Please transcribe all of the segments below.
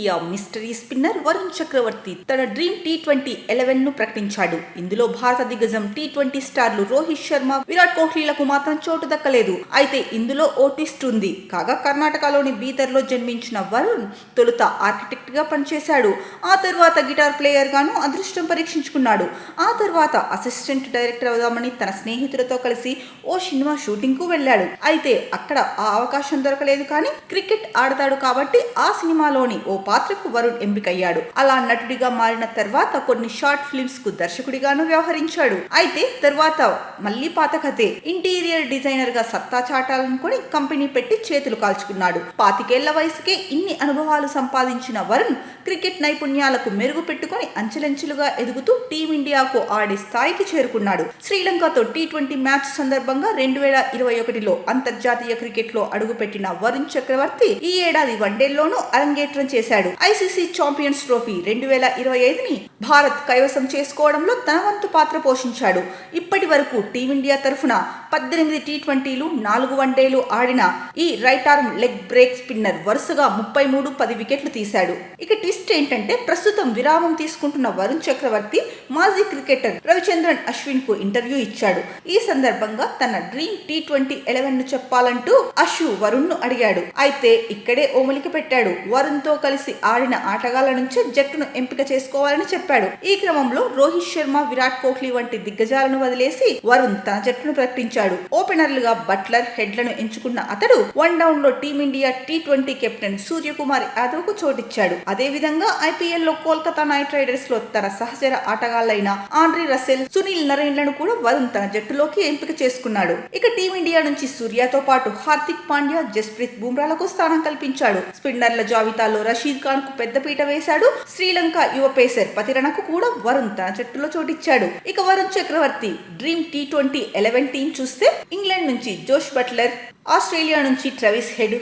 India mystery spinner Varun Chakravarthy తన dream T twenty ఎలెవెన్ను ప్రకటించాడు. ఇందులో భారత దిగ్గజం టీ ట్వంటీ స్టార్లు రోహిత్ శర్మ విరాట్ కోహ్లీలకు మాత్రం చోటు దక్కలేదు. అయితే ఇందులో ఓ ట్విస్ట్ ఉంది కాగా కర్ణాటకలోని బీదర్లో జన్మించిన వరుణ్ తొలుత ఆర్కిటెక్ట్గా పనిచేశాడు. ఆ తర్వాత గిటార్ ప్లేయర్ గాను అదృష్టం పరీక్షించుకున్నాడు. ఆ తర్వాత అసిస్టెంట్ డైరెక్టర్ అవుదామని తన స్నేహితులతో కలిసి ఓ సినిమా షూటింగ్కు వెళ్ళాడు. అయితే అక్కడ ఆ అవకాశం దొరకలేదు కానీ క్రికెట్ ఆడతాడు కాబట్టి ఆ సినిమాలోని ఓ పాత్రకు వరుణ్ ఎంపికయ్యాడు. అలా నటుడిగా మారిన తర్వాత కొన్ని షార్ట్ ఫిల్మ్స్కు దర్శకుడిగాను వ్యవహరించాడు. అయితే తర్వాత మళ్ళీ పాత కథే. ఇంటీరియర్ డిజైనర్గా సత్తా చాటాలనుకొని కంపెనీ పెట్టి చేతులు కాల్చుకున్నాడు. పాతికేళ్ళ వయసుకే ఇన్ని అనుభవాలు సంపాదించిన వరుణ్ క్రికెట్ నైపుణ్యాలకు మెరుగు పెట్టుకుని అంచెలంచెలుగా ఎదుగుతూ టీమిండియాకు ఆడే స్థాయికి చేరుకున్నాడు. శ్రీలంకతో టీ ట్వంటీ మ్యాచ్ సందర్భంగా రెండు వేల ఇరవై ఒకటిలో అంతర్జాతీయ క్రికెట్లో అడుగుపెట్టిన వరుణ్ చక్రవర్తి ఈ ఏడాది వన్డేల్లోనూ అరంగేట్రం చేశాడు. ఐసీసీ ఛాంపియన్స్ ట్రోఫీ రెండు వేల ఇరవై ఐదుని భారత్ కైవసం చేసుకోవడంలో తన వంతు పాత్ర పోషించాడు. ఇప్పటి వరకు టీమిండియా తరఫున పద్దెనిమిది టీ ట్వంటీలు నాలుగు వన్డేలు ఆడిన ఈ right arm leg break spinner వరుసగా ముప్పై మూడు పది వికెట్లు తీశాడు. ఇక ట్విస్ట్ ఏంటంటే ప్రస్తుతం విరామం తీసుకుంటున్న వరుణ్ చక్రవర్తి మాజీ క్రికెటర్ రవిచంద్రన్ అశ్విన్కు ఇంటర్వ్యూ ఇచ్చాడు. ఈ సందర్భంగా తన డ్రీమ్ టీ ట్వంటీ ఎలెవెన్ను చెప్పాలంటూ అశు వరుణ్ను అడిగాడు. అయితే ఇక్కడే ఓమలికి పెట్టాడు. వరుణ్తో కలిసి ఆడిన ఆటగాళ్ళ నుంచే జట్టును ఎంపిక చేసుకోవాలని చెప్పాడు. ఈ క్రమంలో రోహిత్ శర్మ విరాట్ కోహ్లీ వంటి దిగ్గజాలను వదిలేసి వరుణ్ తన జట్టును ప్రకటించాడు. ఓపెనర్లుగా బట్లర్ హెడ్లను ఎంచుకున్న అతడు వన్ డౌన్లో team India T twenty captain Suryakumar యాదవ్కు చోటిచ్చాడు. అదే విధంగా ఐపీఎల్లో కోల్కతా నైట్ రైడర్స్లో తన సహచర ఆటగాళ్ళైన ఆండ్రీ రసెల్ సునీల్ నరేన్లను కూడా వరుణ్ తన జట్టులోకి ఎంపిక చేసుకున్నాడు. ఇక టీమిండియా నుంచి సూర్యతో పాటు హార్దిక్ పాండ్యా జస్ప్రీత్ బుమ్రాలకు స్థానం కల్పించాడు. స్పిన్నర్ల జాబితాలో రషీద్ ఖాన్కు పెద్దపీట వేశాడు. శ్రీలంక యువ పేసర్ పతిరణకు కూడా వరుణ్ తన జట్టులో చోటిచ్చాడు. ఇక Varun Chakravarthy dream T twenty eleven team చూస్తే ఇంగ్లాండ్ నుంచి జోష్ బట్లర్ ఆస్ట్రేలియా నుంచి ట్రవిస్ హెడ్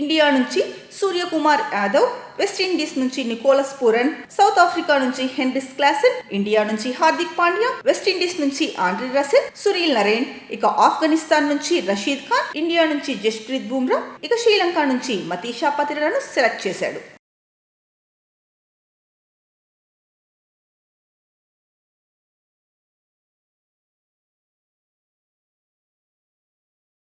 ఇండియా నుంచి సూర్యకుమార్ యాదవ్ వెస్టిండీస్ నుంచి నికోలస్ పూరన్ సౌత్ ఆఫ్రికా నుంచి హెన్రిస్ క్లాసెన్ ఇండియా నుంచి హార్దిక్ పాండ్యా వెస్టిండీస్ నుంచి ఆండ్రీ రసెల్ సునీల్ నరేన్ ఇక ఆఫ్ఘనిస్తాన్ నుంచి రషీద్ ఖాన్ ఇండియా నుంచి జస్ప్రీత్ బుమ్రా ఇక శ్రీలంక నుంచి మతీషా పతిరను సెలెక్ట్ చేశాడు.